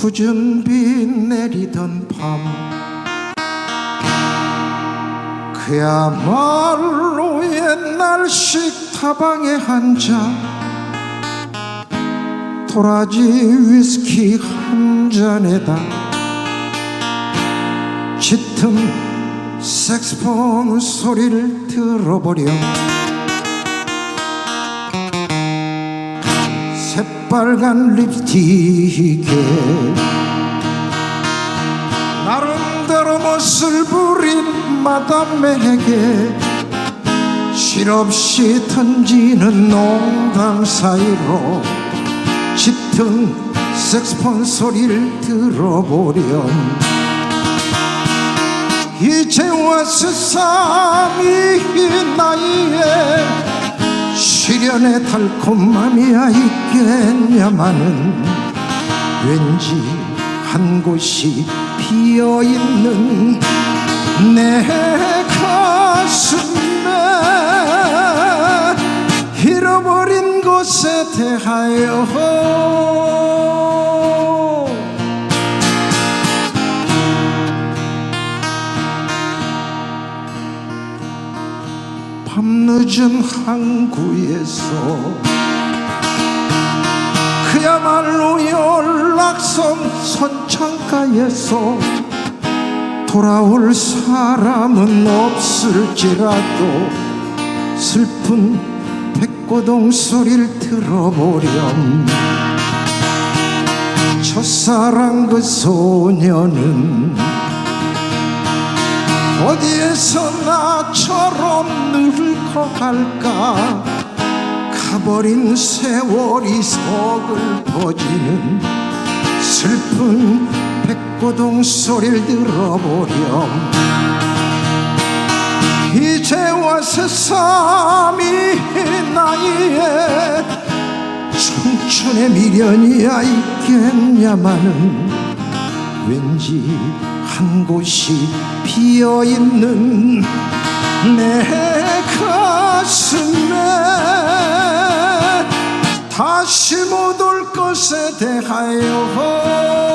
굳은 비 내리던 밤 그야말로 옛날식 다방에 앉아 도라지 위스키 한 잔에다 짙은 색스폰 소리를 들어보렴. 새빨간 립스틱에 멋을 부린 마담에게 실없이 던지는 농담 사이로 짙은 색스폰 소리를 들어보렴. 이제 와서 삼이 나이에 시련의 달콤함이야 있겠냐마는 왠지 한 곳이 비어있는 내 가슴에 잃어버린 곳에 대하여 밤늦은 항구에서 그야말로 연락선 선창가에서 돌아올 사람은 없을지라도 슬픈 백고동 소리를 들어보렴. 첫사랑 그 소녀는 어디에서 나처럼 늙어갈까 가버린 세월이 서글퍼지는 슬픈 백고동 소리를 들어보렴. 이제 와서 삼이 나이에 청춘의 미련이야 있겠냐마는 왠지 한 곳이 비어있는 내 가슴에 못 올 것에 대하여